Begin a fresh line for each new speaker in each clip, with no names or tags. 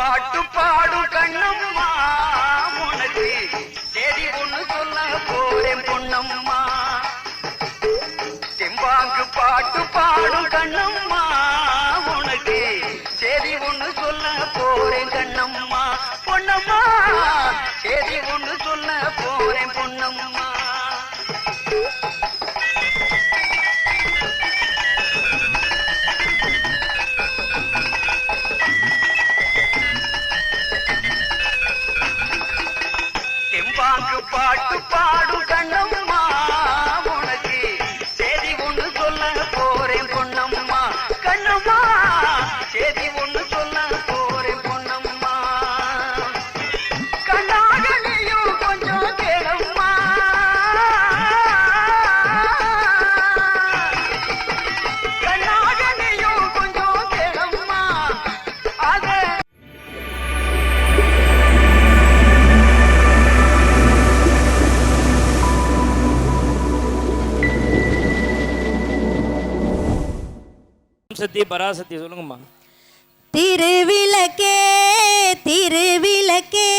பாட்டு பாடும் கண்ணம்மா உனக்கு சரி ஒண்ணு சொல்ல போறேன் பொண்ணம்மா செம்பாங்கு பாட்டு பாடும் கண்ணம்மா.
சக்தி பராசக்தி சொல்லுங்கம்மா.
திருவிளக்கே திருவிளக்கே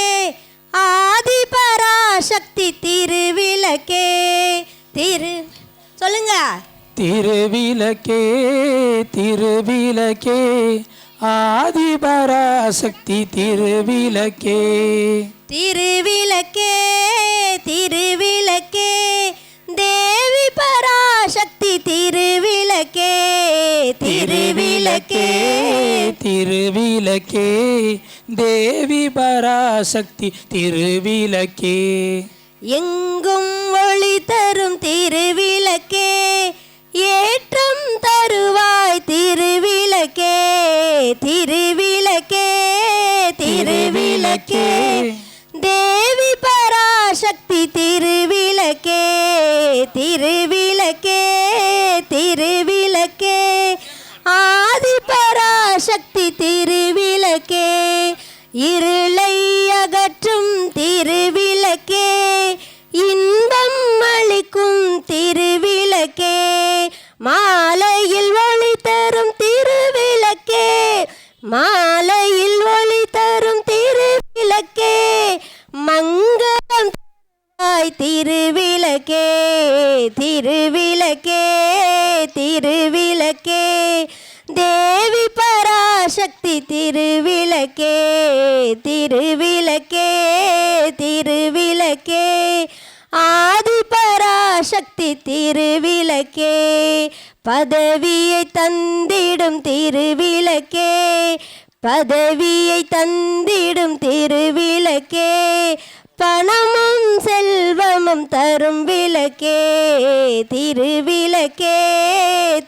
ஆதி பராசக்தி திருவிளக்கே திரு சொல்லுங்க.
திருவிளக்கே திருவிளக்கே ஆதிபராசக்தி திருவிளக்கே
திருவிளக்கே. திருவிளக்கே திருவிளக்கே
தேவி பராசக்தி திருவிளக்கே.
எங்கும் ஒளி தரும் திருவிளக்கே ஏற்றம் தருவாய் திருவிளக்கே. திருவிளக்கே திருவிளக்கே தேவி பராசக்தி திருவிளக்கே திருவிளக்கே திருவிளக்கே. திருவிளக்கே இரு பதவியை தந்திடும் திருவிளக்கே பணமும் செல்வமும் தரும் விளக்கே திருவிளக்கே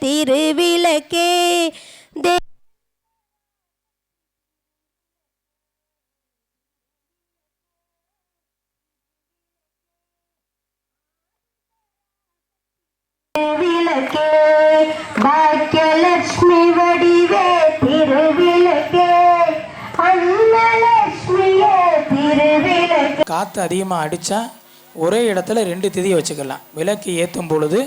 திருவிளக்கே. திருவிளக்கே பாக்கியலட்சுமி வடிவே திருவிளக்கே. அன்னலட்சுமியே திருவிளக்கே.
காற்று அதிகமாக அடித்தா ஒரே இடத்துல ரெண்டு திதியை வச்சுக்கலாம். விளக்கு ஏற்றும் பொழுது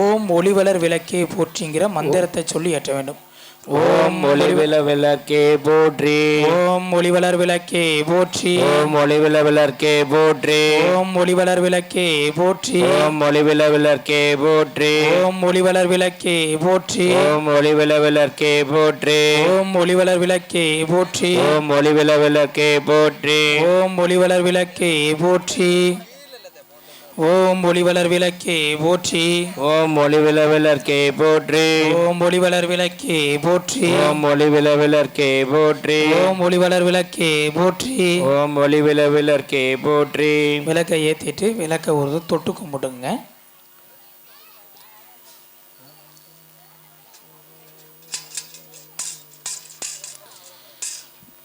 ஓம் ஒளிவலர் விளக்கே போற்றிங்கிற மந்திரத்தை சொல்லி ஏற்ற வேண்டும்.
ஓம் ஒளிவில விளக்கே போற்றி
ஓம் ஒளிவளர் விளக்கே போற்றி
ஓம் ஒளிவில விளக்கே போற்றி
ஓம் ஒளிவளர் விளக்கே போற்றி
ஓம் ஒளிவில விளக்கே போற்றி
ஓம் ஒளிவளர் விளக்கே போற்றி
ஓம் ஒளிவில விளக்கே போற்றி
ஓம் ஒளிவளர் விளக்கே போற்றி
ஓம் ஒளிவில விளக்கே போற்றி
ஓம் ஒளிவளர் விளக்கே போற்றி ஓம் ஒளிவளர் விளக்கே போற்றி.
ஓம் ஒளிவில விளக்கே போற்றி.
ஓம் ஒளிவளர் விளக்கே போற்றி.
ஓம் ஒளிவில விளக்கே போற்றி.
ஓம் ஒளிவளர் விளக்கே போற்றி.
ஓம் ஒளிவில விளக்கே போற்றி.
விளக்கை ஏற்றிட்டு விளக்கை ஒரு தொட்டு கும்பிடுங்க.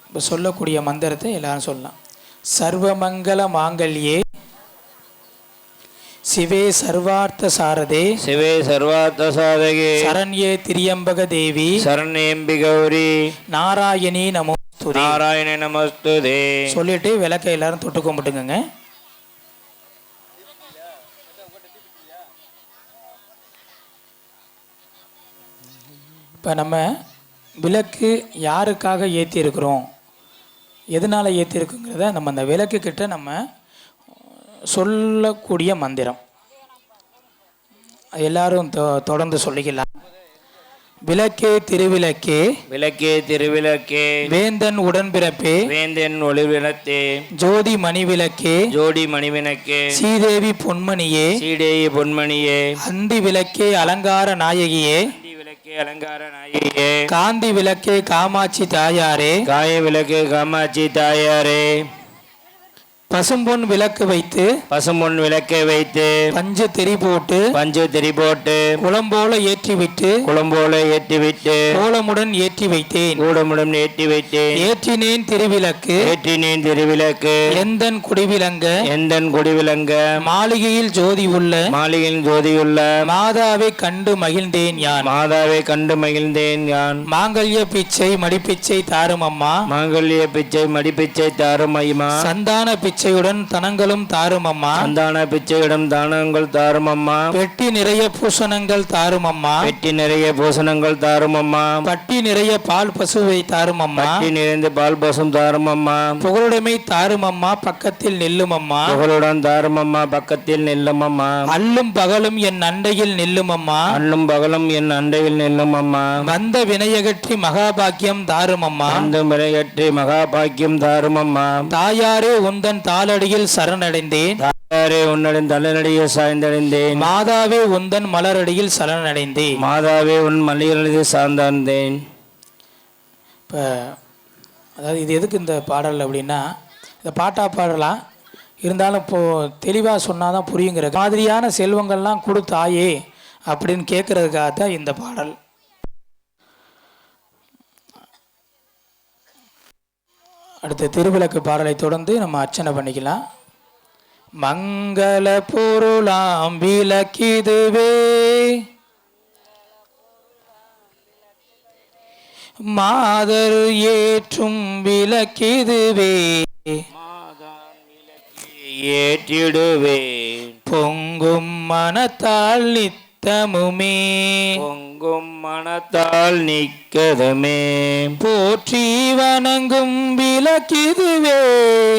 இப்போ சொல்லக்கூடிய மந்திரத்தை எல்லாரும் சொல்லலாம். சர்வமங்கல மாங்கல்யே சிவே சர்வார்த்த சாரதே.
சிவே சர்வார்த்த சாதகே
சரண்யே திரியம்பக தேவி.
சரணேம்பி கௌரி.
நாராயணி நமோ
நாராயண நமஸ்துதே.
சொல்லிட்டு விளக்கை எல்லாரும் தொட்டு கும்பிட்டுங்க இப்போ நம்ம விளக்கு யாருக்காக ஏற்றி இருக்கிறோம் எதனால் ஏற்றிருக்குங்கிறத நம்ம அந்த விளக்கு கிட்ட நம்ம சொல்லக்கூடிய மந்திரம். எல்லாரும் தொடர்ந்து சொல்லிக்கலாம் விளக்கே திருவிளக்கே
விளக்கே திருவிளக்கே
வேந்தன் உடன்பிறப்பே
வேந்தன் ஒளிவிளத்தே
ஜோதி மணி விளக்கே
ஜோடி மணிவினக்கே
ஸ்ரீதேவி பொன்மணியே
சீடேயி பொன்மணியே
அந்தி விளக்கே அலங்கார நாயகியே
விளக்கே அலங்கார நாயகியே
காந்தி விளக்கே காமாட்சி தாயாரே
காய விளக்கு காமாட்சி தாயாரே
பசும்பொன் விளக்கு வைத்து
பசும்பொன் விளக்கை வைத்து
பஞ்சு திரி போட்டு
பஞ்சு திரி போட்டு
குளம்போல ஏற்றிவிட்டு
குளம்போல ஏற்றிவிட்டு
கோலமுடன் ஏற்றி வைத்தேன்.
கூடமுடன் ஏற்றி வைத்தேன்.
ஏற்றினேன் திருவிளக்கு.
ஏற்றினேன் திருவிளக்கு.
எந்தன் குடிவிலங்க
எந்தன் குடிவிலங்க
மாளிகையில் ஜோதி உள்ள.
மாளிகையின் ஜோதியுள்ள
மாதாவை கண்டு மகிழ்ந்தேன் யான்.
மாதாவை கண்டு மகிழ்ந்தேன் யான்.
மாங்கல்ய பிச்சை மடிப்பிச்சை தாரும் அம்மா
மாங்கல்ய பிச்சை மடிப்பிச்சை தாரும் மைமா
சந்தான பிச்சையுடன் தனங்களும் தாரும் அம்மா.
சந்தான பிச்சையிடம் தானங்கள் தாரும் அம்மா.
பெட்டி நிறைய பூசணங்கள் தாரும் அம்மா.
வெட்டி நிறைய பூசணங்கள் தாரும் அம்மா.
பட்டி நிறைய பால் பசுவை தாரும் அம்மா.
பட்டி நிறைந்து பால் பசும் தாரும் அம்மா.
புகழுடைமை தாரும் அம்மா பக்கத்தில் நில்லும் அம்மா.
புகழுடன் தாரும் அம்மா பக்கத்தில் நெல்லும் அம்மா.
அல்லும் பகலும் என் அண்டையில் நில்லும் அம்மா.
அண்ணும் பகலும் என் அண்டையில் நெல்லும் அம்மா.
வந்த வினையகற்றி மகாபாக்கியம் தாரும் அம்மா.
அந்த முறையற்றி மகா பாக்கியம் தாரும் அம்மா.
தாயாரே உந்தன் தாளடியில் சரணடைந்தேன்.
தாயாரே உன்னிடம் தலைநடிய சாய்ந்தடைந்தேன்.
மாதாவே உந்தன் மலரடியில் சரணடைந்தேன்.
மாதாவே உன் மல்லிகளது சார்ந்தேன்
இப்போ அதாவது இது எதுக்கு இந்த பாடல் அப்படின்னா இந்த பாட்டா பாடலாம் இருந்தாலும் இப்போது தெளிவாக சொன்னால் தான் புரியுங்கிற மாதிரியான செல்வங்கள்லாம் கொடுத்தாயே அப்படின்னு கேட்குறதுக்காக தான் இந்த பாடல். அடுத்த திருவிளக்கு பாடலை தொடர்ந்து நம்ம அர்ச்சனை பண்ணிக்கலாம். மங்கள பொருளாம் விளக்கிதுவே. மாதர் ஏற்றும் விளக்கிதுவே.
ஏற்றிடுவேன்.
பொங்கும் மனத்தால் நித்தமுமே
பொங்கும் மனத்தால் நிக்கதுமே
போற்றி வணங்கும் விளக்கிதுவே.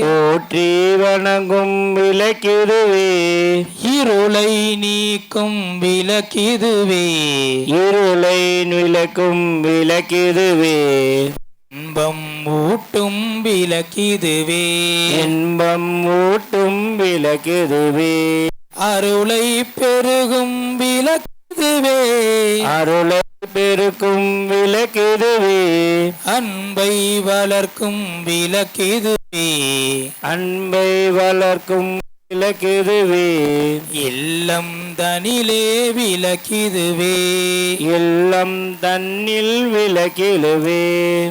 போற்றி வணங்கும் விளக்கிடுவே
இருளை நீக்கும் விளக்கிதுவே.
இருளை விளக்கும் விளக்கிடுவே
இன்பம் ஊட்டும் விளக்கிதுவே.
இன்பம் ஊட்டும் விளக்கிடுவே
அருளை பெருகும் விளக்கிதுவே.
அருளை பெருக்கும் விளக்கிடுவே
அன்பை வளர்க்கும் விளக்கிதுவே.
அன்பை வளர்க்கும் விளக்கிடுவே
இல்லம் தனிலே விளக்கிதுவே.
இல்லம் தன்னில் விளக்கிடுவே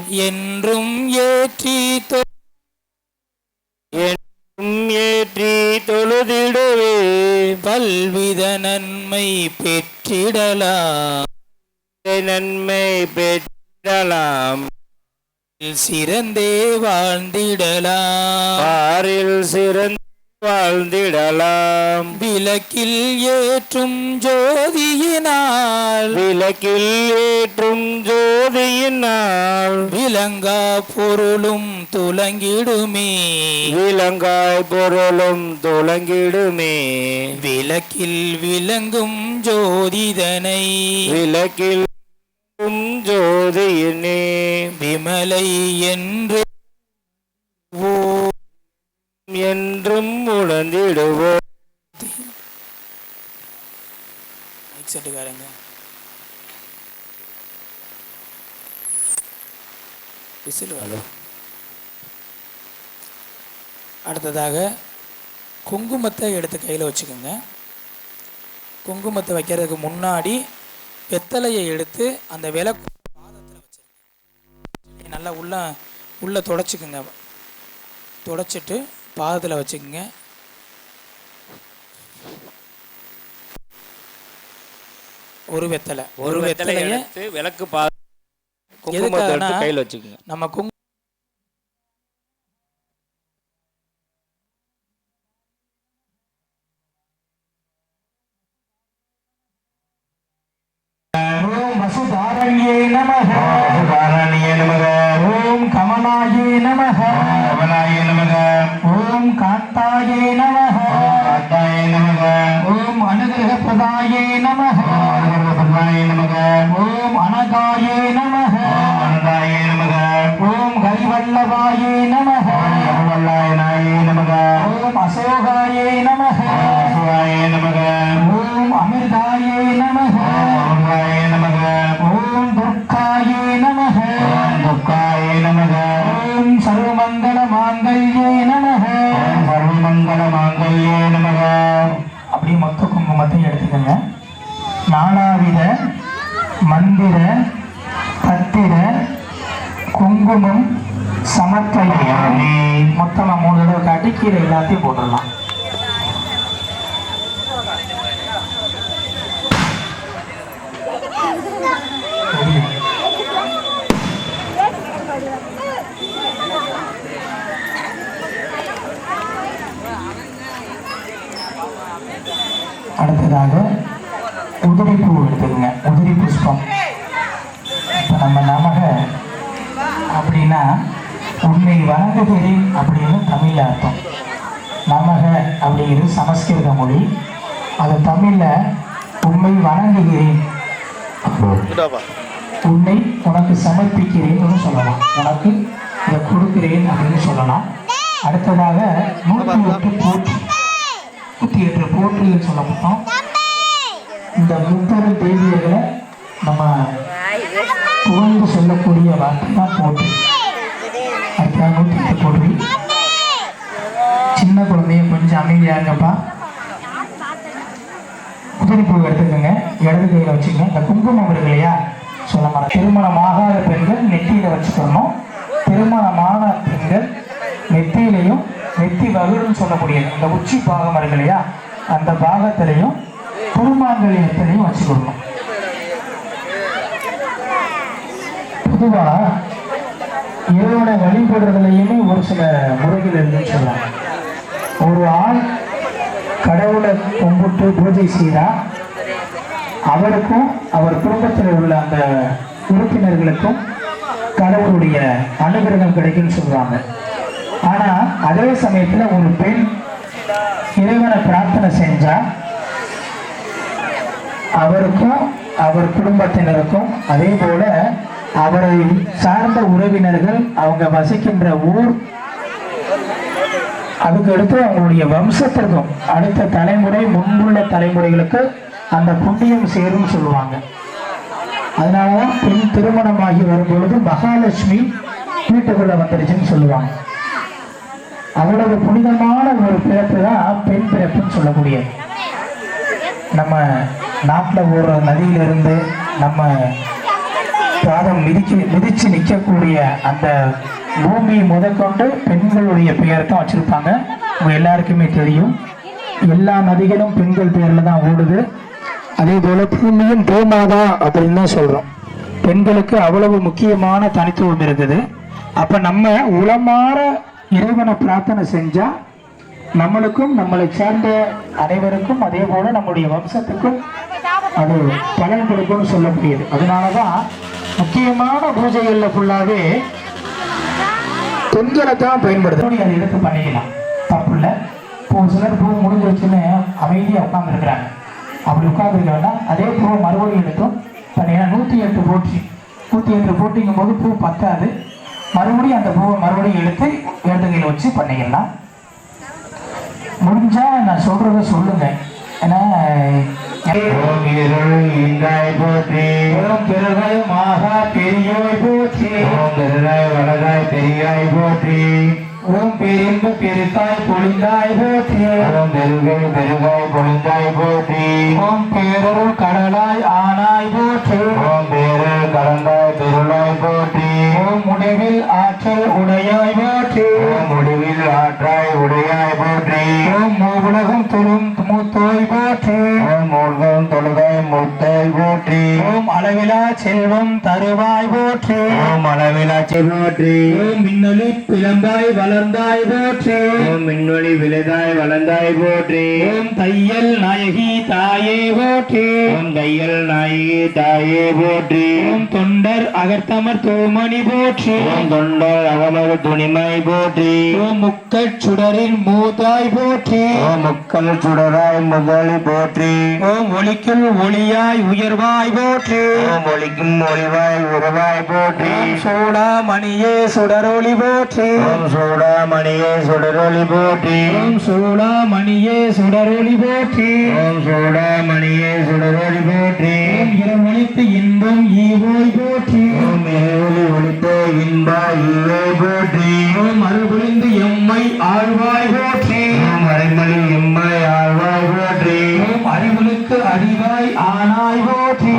என்றும் ஏற்றி பல்வித நன்மை பெற்றிடலாம்.
நன்மை பெற்றிடலாம்.
சிறந்தே வாழ்ந்திடலாம்.
ஆறில் சிறந்த வாழ்ந்திடலாம்.
விளக்கில் ஏற்றும் ஜோதியினால்.
விளக்கில் ஏற்றும் ஜோதியினால்.
விளங்கா பொருளும் துலங்கிடுமே
விலங்காய் பொருளும் துலங்கிடுமே
விளக்கில் விளங்கும் ஜோதிதனை.
விளக்கில் ஜோதியினே.
விமலை என்று
உணர்ந்திடுவோம்
செட்டுக்காரங்க விசில் வரும். அடுத்ததாக குங்குமத்தை எடுத்து கையில் வச்சுக்கோங்க. குங்குமத்தை வைக்கிறதுக்கு முன்னாடி வெத்தலையை எடுத்து அந்த விளக்கு பாதத்தில் வச்சிருங்க. நல்லா உள்ள உள்ள தொடச்சிக்குங்க. தொடச்சிட்டு பாதத்தில் வச்சுக்கோங்க. ஒரு வெத்தலை.
ஒரு வெத்தலையை விளக்கு பா குங்குமத்தை
எதுக்காகனா,
எடுத்து கையில் வச்சுக்கோங்க.
நம்ம குங்கு
ஓம் வசுதாரண்யே நமः
நமக
ஓம் கமலாயே நமः
காந்தாய நமக
ஓம் காத்தாயே நமக
காந்தாய நமக
ஓம் அனுகிரக பிரதாயே நமக
அனுகிரகபதாய நமக
ஓம் அனகாயே நமக
அனந்தாய நமக
ஓம் ஹரிவல்லபாயே நமக
அருவல்லாயனாய நமக
ஓம் அசோகாயே நமக
அசுவாய நமக
ஓம் அமிர்தாயே நமக
அருளாய நமக
ஓம் துர்காயே நமக
துக்காய நமக
ஓம் சர்வமங்கள மாங்கல்யே நமக.
சர்வமங்கல மாங்கல்யே நமக.
அப்படியே மொத்த குங்குமத்தை எடுத்துக்கோங்க. நாலாவித மந்திர பத்திர குங்குமம் சமர்ப்பணி மொத்தமா மூணு தடவை காட்டி கீழே எல்லாத்தையும் போட்டுடலாம். அடுத்ததாக உதிரி பூ எடுத்துக்கங்க. உதிரி புஷ்பம். இப்போ நம்ம நமக அப்படின்னா உன்னை வணங்குகிறேன் அப்படின்னு தமிழ் அர்த்தம். நமக அப்படிங்கிறது சமஸ்கிருத மொழி. அது தமிழில் உண்மை வணங்குகிறேன். உன்னை உனக்கு சமர்ப்பிக்கிறேன்னு சொல்லலாம். உனக்கு இதை கொடுக்கிறேன் அப்படின்னு சொல்லலாம். அடுத்ததாக நூற்றி எட்டு போற்றி. நூற்றி எட்டு போற்றின்னு சொல்லப்பட்டோம். இந்த முத்தாறு தேவியர்களை நம்ம புகழ்ந்து சொல்லக்கூடிய வார்த்தை தான் போற்றி நூற்றி போட்டி சின்ன குழந்தைய கொஞ்சம் அமைதியா இருக்கப்பா குதிரை பூ எடுத்துக்கோங்க. இடது கையில் வச்சுக்கோங்க. இந்த குங்குமம் இருக்கு இல்லையா? சொல்ல மாட்டேன் திருமணமாகாத பெண்கள் நெத்தியில வச்சுக்கணும். திருமணமான பெண்கள் நெத்தியிலையும் நெத்தி வகுன்னு சொல்லக்கூடியது. அந்த உச்சி பாகம் இருக்கு இல்லையா? அந்த பாகத்திலையும் குருமாங்கல்யத்திலையும் வச்சுக்கணும் பொதுவா இறைவனை வழிபடுறதுலையுமே ஒரு சில முறைகள் இருக்குன்னு சொல்லுவாங்க. ஒரு ஆள் கடவுளை கும்பிட்டு பூஜை செய்தா அவருக்கும் அவர் குடும்பத்தில் உள்ள அந்த உறுப்பினர்களுக்கும் கடவுளுடைய அனுகிரகம் கிடைக்கும்னு சொல்லுவாங்க. ஆனா அதே சமயத்துல ஒரு பெண் இறைவனை பிரார்த்தனை செஞ்சா அவருக்கும் அவர் குடும்பத்தினருக்கும் அதே போல அவரை சார்ந்த உறவினர்கள் அவங்க வசிக்கின்ற ஊர் அதுக்கு அடுத்து அவங்களுடைய வம்சத்திற்கும் அடுத்த தலைமுறை முன்புள்ள தலைமுறைகளுக்கு அந்த புண்ணியம் சேரும் சொல்லுவாங்க. அதனாலதான் பெண் திருமணமாகி வரும்பொழுது மகாலட்சுமி வீட்டுக்குள்ள வந்துருச்சுன்னு சொல்லுவாங்க. அவ்வளவு புனிதமான ஒரு பிறப்பு தான் பெண் பிறப்புன்னு சொல்லக்கூடியது. நம்ம நாட்டில் ஓடுற நதியிலிருந்து நம்ம பாதம் மிதிக்க மிதிச்சு நிற்கக்கூடிய அந்த பூமி முதற்கொண்டு பெண்களுடைய பெயர் தான் வச்சுருப்பாங்க. அவங்க எல்லாருக்குமே தெரியும். எல்லா நதிகளும் பெண்கள் பெயரில் தான் ஓடுது. அதே போல் பூமியும் பூமாதா அப்படின்னு தான் சொல்கிறோம் பெண்களுக்கு அவ்வளவு முக்கியமான தனித்துவம் இருந்தது. அப்போ நம்ம உளமாற இறைவனை பிரார்த்தனை செஞ்சால் நம்மளுக்கும் நம்மளை சேர்ந்த அனைவருக்கும் அதே போல நம்முடைய வம்சத்துக்கும் அது பலன் கொடுக்கும்னு முடியுது. அதனாலதான் முக்கியமான பூஜைகள்ல ஃபுல்லாவே தொந்தரத்தான் தான் பயன்படுது அதை எடுத்து பண்ணிக்கலாம். தப்பு இல்லை இப்போ சிலர் பூ முடிஞ்சிருச்சுன்னு அமைதியாக உட்காந்துருக்குறாங்க அப்படி உட்காந்துருக்க அதே பூ மறுபடியும் எடுத்தும் பண்ணிக்கலாம் நூற்றி எட்டு போட்டி நூற்றி எட்டு போட்டிங்கும் போது பூ பத்தாது. மறுபடியும் அந்த பூவை மறுபடியும் எடுத்து வேண்டுகையில் வச்சு பண்ணிக்கலாம் முடிஞ்சா நான் சொல்றத சொல்லுங்க. ஏன்னா
ஓம் இருள் இந்தாய் போற்றி.
பெரும் பிறகு மாகா பெரியோய் போற்றி.
ஓம் பெருதாய் வலதாய் பெரியாய் போற்றி.
ஓம் பேரின்ப பெருத்தாய் பொழிந்தாய் போற்றி.
ஓம் பெருகை பெருகாய் பொழிந்தாய் போற்றி.
ஓம் பேரருள் கடலாய் ஆனாய் போற்றி.
ஓம் பேரல் கலந்தாய் பெருளாய் போற்றி.
ஓம் முடிவில் ஆற்றல் உடையாய் போற்றி
ஓம் முடிவில் ஆற்றாய் உடையாய் போற்றி
ஓம் மூவுலகம் தொழும் மூத்தோய் போற்றி
ஓம் மூழ்கம் தொழுகாய் முத்தாய் தருவாய் போற்றி
ஓம் அளவிலா செல்வம் தருவாய் போற்றி
ஓம் அளவிலாச்சி போற்றி
ஓம் மின்னொலி பிளந்தாய் வளர்ந்தாய் போற்றி
ஓம் மின்வழி விளைதாய் வளர்ந்தாய் போற்றி
ஓம் தையல் நாயகி தாயே போற்றி
ஓம் தையல் நாயகி தாயே போற்றி
ஓம் தொண்டர் அகர்த்தமர் தோமணி போற்றி.
ஓம் தொண்டர் அகமது துணிமை போற்றி.
ஓம் முக்கட் சுடரின் மூதாய் போற்றி.
ஓம் முக்கல் சுடராய் முதலி போற்றி.
ஓம் ஒளிக்குள் ஒளியாய் உயர்வாய் போற்றி.
ஓம் ஒளிக்கும் ஒளிவாய் உருவாய் போற்றி.
சூடாமணியே சுடரொளி போற்றி.
ஓம் சூடாமணியே சுடரொளி போற்றி.
ஓம் சூடாமணியே சுடரொளி போற்றி.
ஓம் சூடாமணியே சுடரொளி போற்றி.
ஓம் இரமொழித்து இன்பம் ஈவோய் போற்றி.
ஓம் ஏழி ஒளித்த இன்பா ஈவே போற்றி.
எம்மை ஆழ்வாய் போற்றி.
அரைமணி எம்மை ஆழ்வாய் போற்றி.
அறிவுனுக்கு அறிவாய் ஆனாய் போற்றி.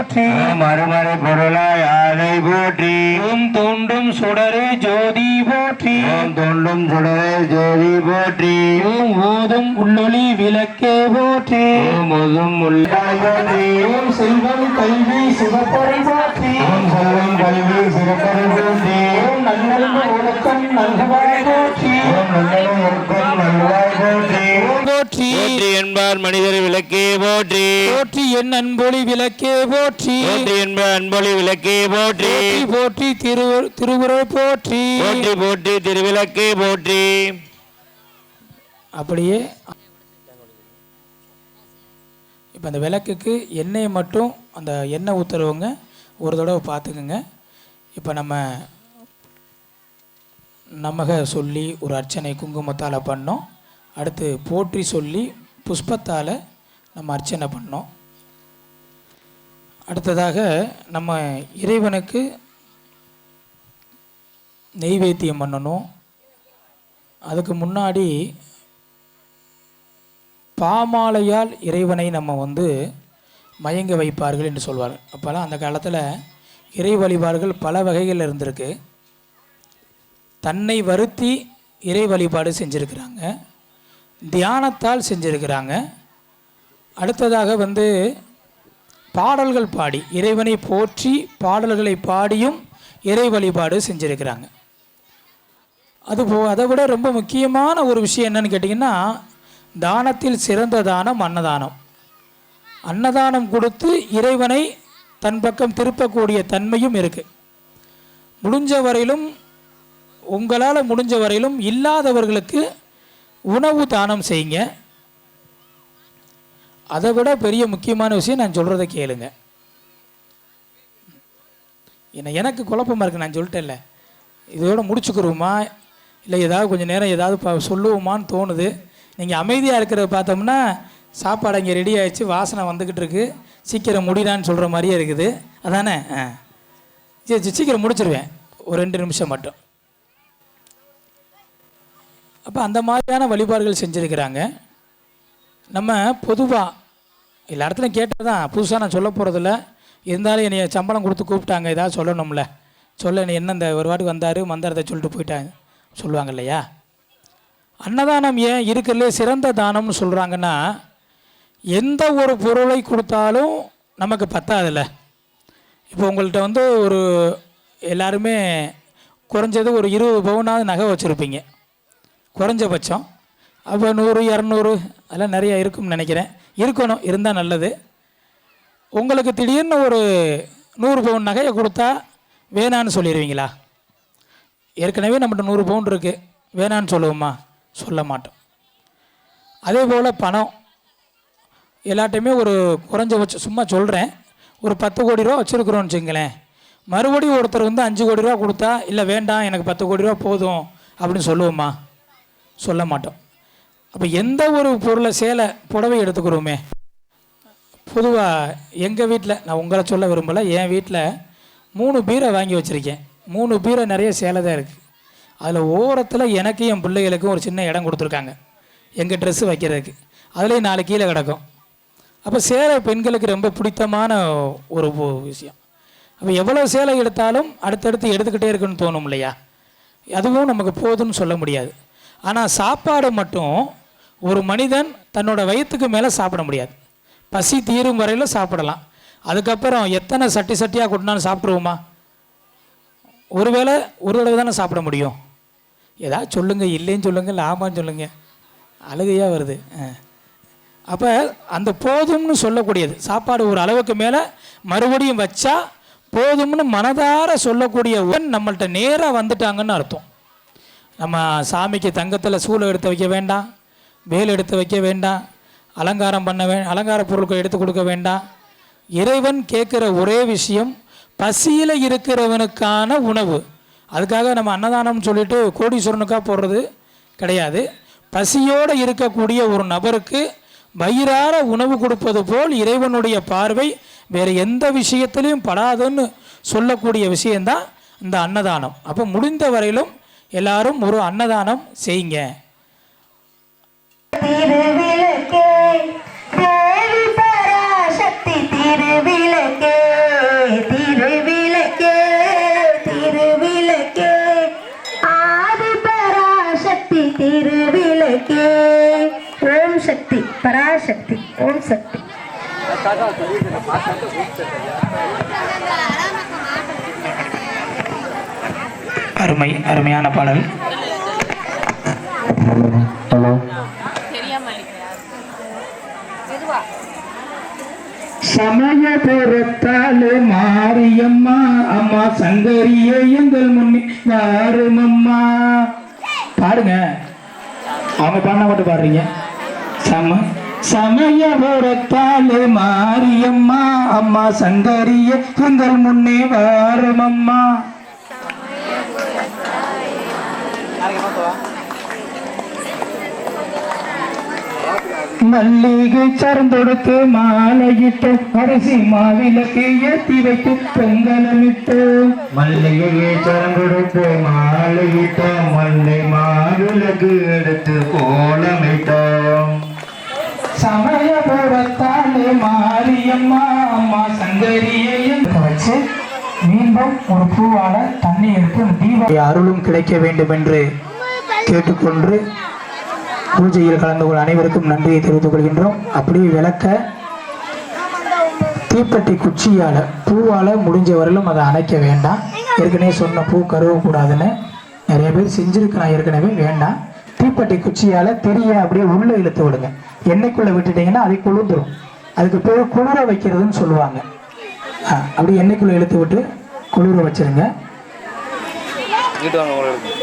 போற்றி
ஓம் அருமறை
பொருளாய் ஆலை போற்றி.
ஓம் தோன்றும் சுடரே ஜோதி போற்றி.
ஓம் தொண்டும் சுடரே ஜோதி போற்றி.
ஓம் ஓதும் உள்ளொளி விளக்கே போற்றி.
ஓம் உள்ளாய் போற்றி.
ஓம் செல்வம் கல்வி சிவப்பொருள் போற்றி.
ஓம் செல்வம் கல்வி சிறப்பரை போற்றி.
ஓம் நல்லல்வ ஒழுக்கம் நல்குவாய் போற்றி.
ஓம் நல்லதும் ஒழுக்கம் நல்வாய் போற்றி.
போற்றி
என்பார் மனிதர் விளக்கே போற்றி.
போற்றி என் அன்பொழி விளக்கே போற்றி.
போற்றி என்பார் அன்பொழி விளக்கே போற்றி.
போற்றி திரு திருவுருள் போற்றி.
போற்றி போற்றி திருவிளக்கே போற்றி.
அப்படியே. இப்போ அந்த விளக்குக்கு எண்ணெயை மட்டும் அந்த எண்ணெய் ஊற்றுறவங்க ஒரு தடவை பார்த்துக்குங்க. இப்போ நம்ம நமக சொல்லி ஒரு அர்ச்சனை குங்குமத்தால் பண்ணோம். அடுத்து போற்றி சொல்லி புஷ்பத்தால் நம்ம அர்ச்சனை பண்ணோம். அடுத்ததாக நம்ம இறைவனுக்கு நெய்வேத்தியம் பண்ணணும். அதுக்கு முன்னாடி பாமாலையால் இறைவனை நம்ம வந்து மயங்க வைப்பார்கள் என்று சொல்வார். அப்போல்லாம் அந்த காலத்தில் இறை வழிபாடுகள் பல வகைகள் இருந்திருக்கு. தன்னை வருத்தி இறை வழிபாடு செஞ்சுருக்கிறாங்க. தியானத்தால் செஞ்சுருக்கிறாங்க. அடுத்ததாக வந்து பாடல்கள் பாடி இறைவனை போற்றி பாடல்களை பாடியும் இறை வழிபாடு செஞ்சுருக்கிறாங்க. அது போ அதை விட ரொம்ப முக்கியமான ஒரு விஷயம் என்னன்னு கேட்டிங்கன்னா தானத்தில் சிறந்த தானம் அன்னதானம். அன்னதானம் கொடுத்து இறைவனை தன் பக்கம் திருப்பக்கூடிய தன்மையும் இருக்குது முடிஞ்ச வரையிலும் உங்களால் முடிஞ்ச வரையிலும் இல்லாதவர்களுக்கு உணவு தானம் செய்யுங்க. அதை விட பெரிய முக்கியமான விஷயம் நான் சொல்கிறத கேளுங்க. என்ன எனக்கு குழப்பமா இருக்குது நான் சொல்லிட்டேன்ல. இதோட முடிச்சுக்கிறோமா? இல்லை ஏதாவது கொஞ்சம் நேரம் ஏதாவது சொல்லுவோமான்னு தோணுது. நீங்கள் அமைதியாக இருக்கிறத பார்த்தோம்னா சாப்பாடு அங்கே ரெடி ஆகிடுச்சு வாசனை வந்துக்கிட்டு இருக்கு. சீக்கிரம் முடிடான்னு சொல்கிற மாதிரியே இருக்குது. அதானே? ஆ. சரி சரி, சீக்கிரம் முடிச்சிருவேன். ஒரு ரெண்டு நிமிஷம் மட்டும். அப்போ அந்த மாதிரியான வழிபாடுகள் செஞ்சுருக்கிறாங்க. நம்ம பொதுவாக எல்லா இடத்துலையும் கேட்டது தான் புதுசாக நான் சொல்ல போகிறதில்ல இருந்தாலும் என்னை சம்பளம் கொடுத்து கூப்பிட்டாங்க. ஏதாவது சொல்லணும்ல. சொல்ல நீ என்ன இந்த ஒரு வாட்டி வந்தார்? மந்திரத்தை சொல்லிட்டு போயிட்டாங்க சொல்லுவாங்க இல்லையா? அன்னதானம் ஏன் இருக்கிறதுலே சிறந்த தானம்னு சொல்கிறாங்கன்னா எந்த ஒரு பொருளை கொடுத்தாலும் நமக்கு பத்தாதில்ல. இப்போ உங்கள்கிட்ட வந்து ஒரு எல்லாருமே குறைஞ்சது ஒரு இருபது பவுனாவது நகை வச்சுருப்பீங்க. குறைஞ்சபட்சம். அப்போ நூறு இரநூறு அதெல்லாம் நிறையா இருக்கும்னு நினைக்கிறேன். இருக்கணும் இருந்தால் நல்லது. உங்களுக்கு திடீர்னு ஒரு நூறு பவுன் நகையை கொடுத்தா வேணான்னு சொல்லிடுவீங்களா? ஏற்கனவே நம்மகிட்ட நூறு பவுன் இருக்குது வேணான்னு சொல்லுவோமா? சொல்ல மாட்டோம். அதே போல் பணம். எல்லாட்டையுமே ஒரு குறைஞ்சபட்சம் சும்மா சொல்கிறேன் ஒரு பத்து கோடி ரூபா வச்சுருக்குறோன்னு வச்சுங்களேன் மறுபடியும் ஒருத்தர் வந்து அஞ்சு கோடி ரூபா கொடுத்தா இல்லை வேண்டாம் எனக்கு பத்து கோடி ரூபா போதும் அப்படின்னு சொல்லுவோமா? சொல்ல மாட்டோம். அப்போ எந்த ஒரு பொருளை சேலை புடவை எடுத்துக்கிறோமே பொதுவாக எங்கள் வீட்டில் நான் உங்களை சொல்ல விரும்பலை என் வீட்டில் மூணு பீரை வாங்கி வச்சுருக்கேன். மூணு பீரை நிறைய சேலை தான் இருக்குது அதில் ஓரத்தில் எனக்கு என் பிள்ளைகளுக்கும் ஒரு சின்ன இடம் கொடுத்துருக்காங்க. எங்கள் ட்ரெஸ்ஸு வைக்கிறதுக்கு. அதுலேயும் நாலு கீழே கிடக்கும். அப்போ சேலை பெண்களுக்கு ரொம்ப பிடித்தமான ஒரு விஷயம். அப்போ எவ்வளோ சேலை எடுத்தாலும் அடுத்தடுத்து எடுத்துக்கிட்டே இருக்குன்னு தோணும் இல்லையா? அதுவும் நமக்கு போதும்னு சொல்ல முடியாது. ஆனால் சாப்பாடு மட்டும் ஒரு மனிதன் தன்னோட வயிற்றுக்கு மேலே சாப்பிட முடியாது. பசி தீரும் வரையில் சாப்பிடலாம். அதுக்கப்புறம் எத்தனை சட்டி சட்டியாக கொட்டினாலும் சாப்பிட்ருவோமா ஒருவேளை ஒரு தடவை தானே சாப்பிட முடியும். ஏதாவது சொல்லுங்கள் இல்லைன்னு சொல்லுங்கள் லாபம்னு ஆமான்னு சொல்லுங்கள் அழுகையாக வருது. அப்போ அந்த போதும்னு சொல்லக்கூடியது. சாப்பாடு ஒரு அளவுக்கு மேலே மறுபடியும் வச்சா போதும்னு மனதார சொல்லக்கூடிய உடன் நேராக வந்துட்டாங்கன்னு அர்த்தம். நம்ம சாமிக்கு தங்கத்தில் சூளை எடுத்து வைக்க வேண்டாம் வேல் எடுத்து வைக்க வேண்டாம் அலங்காரம் பண்ண வே அலங்கார பொருட்கள் எடுத்து கொடுக்க வேண்டாம். இறைவன் கேட்குற ஒரே விஷயம் பசியில் இருக்கிறவனுக்கான உணவு. அதுக்காக நம்ம அன்னதானம் சொல்லிட்டு கோடீஸ்வரனுக்காக போடுறது கிடையாது. பசியோடு இருக்கக்கூடிய ஒரு நபருக்கு வயிறார உணவு கொடுப்பது போல் இறைவனுடைய பார்வை வேறு எந்த விஷயத்திலையும் படாதுன்னு சொல்லக்கூடிய விஷயந்தான் இந்த அன்னதானம். அப்போ முடிந்த வரையிலும் எல்லாரும் ஒரு அன்னதானம் செய்யுங்க.
திருவிளக்கே ஓம் சக்தி பராசக்தி ஓம் சக்தி.
அருமை அருமையான பாடல்.
ஹலோ. சமயபுரத்தாலே மாரியம்மா அம்மா சங்கரியே எங்கள் முன்னே வாருமம்மா.
பாடுங்க. அவங்க பாடினா மட்டும் பாடுறீங்க.
சம சமயபுரத்தாலே மாரியம்மா அம்மா சங்கரியே எங்கள் முன்னே வாருமம்மா. மல்லிகை சரந்தொடுத்து மாலையிட்டு அரிசி மாவிளக்கு ஏற்றி வைத்து பொங்கலமிட்டு. மல்லிகையை சரந்தொடுத்து மாலையிட்டோம் மல்லை மாவிளக்கு எடுத்து கோலமிட்டோம் சமயபுரத்தாலே மாரியம்மா அம்மா சங்கரியை
வச்சு மீண்டும் ஒரு பூவால தண்ணி எடுத்து அந்த தீப அருளும் கிடைக்க வேண்டும் என்று கேட்டுக்கொண்டு பூஜையில் கலந்து கொள்ள அனைவருக்கும் நன்றியை தெரிவித்துக் கொள்கின்றோம். அப்படியே விளக்க தீப்பெட்டி குச்சியால் பூவால் முடிஞ்ச வரையிலும் அதை அணைக்க வேண்டாம். ஏற்கனவே சொன்ன பூ கருவக்கூடாதுன்னு நிறைய பேர் செஞ்சிருக்கலாம் ஏற்கனவே வேண்டாம். தீப்பெட்டி குச்சியால் தெரிய அப்படியே உள்ளே இழுத்து விடுங்க. எண்ணெய்க்குள்ள விட்டுட்டீங்கன்னா அது குளிர்ந்துடும் அதுக்கு பேர் குளிர வைக்கிறதுன்னு சொல்லுவாங்க. ஆ, அப்படியே எண்ணெய்க்குள்ளே இழுத்து விட்டு குளிர வச்சிருங்க.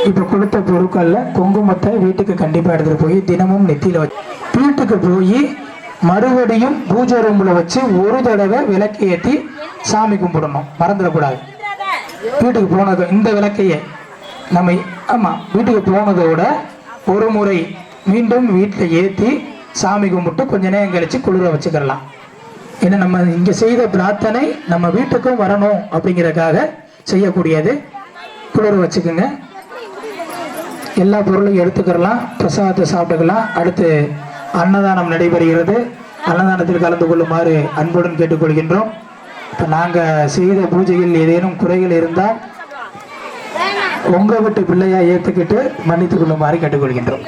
இப்போ கொடுத்த பொருட்கள்ல குங்குமத்தை வீட்டுக்கு கண்டிப்பா எடுத்துட்டு போய் தினமும் நெத்தியில் வச்சு வீட்டுக்கு போய் மறுபடியும் பூஜை ரூமில் வச்சு ஒரு தடவை விளக்கு ஏற்றி சாமி கும்பிடணும். மறந்துடக்கூடாது. வீட்டுக்கு போனது இந்த விளக்கையே. நம்ம ஆமா வீட்டுக்கு போனதோட ஒரு முறை மீண்டும் வீட்டில் ஏற்றி சாமி கும்பிட்டு கொஞ்ச நேரம் கழிச்சு குளிர வச்சுக்கிடலாம் ஏன்னா நம்ம இங்க செய்த பிரார்த்தனை நம்ம வீட்டுக்கும் வரணும் அப்படிங்கிறதுக்காக செய்யக்கூடியது. குளிர வச்சுக்கோங்க. எல்லா பொருளையும் எடுத்துக்கிறலாம். பிரசாதத்தை சாப்பிட்டுக்கலாம். அடுத்து அன்னதானம் நடைபெறுகிறது. அன்னதானத்தில் கலந்து கொள்ளுமாறு அன்புடன் கேட்டுக்கொள்கின்றோம். இப்போ நாங்கள் செய்த பூஜையில் ஏதேனும் குறைகள் இருந்தால் உங்கள் வீட்டு பிள்ளையாக ஏற்றுக்கிட்டு மன்னித்துக் கொள்ளுமாறு கேட்டுக்கொள்கின்றோம்.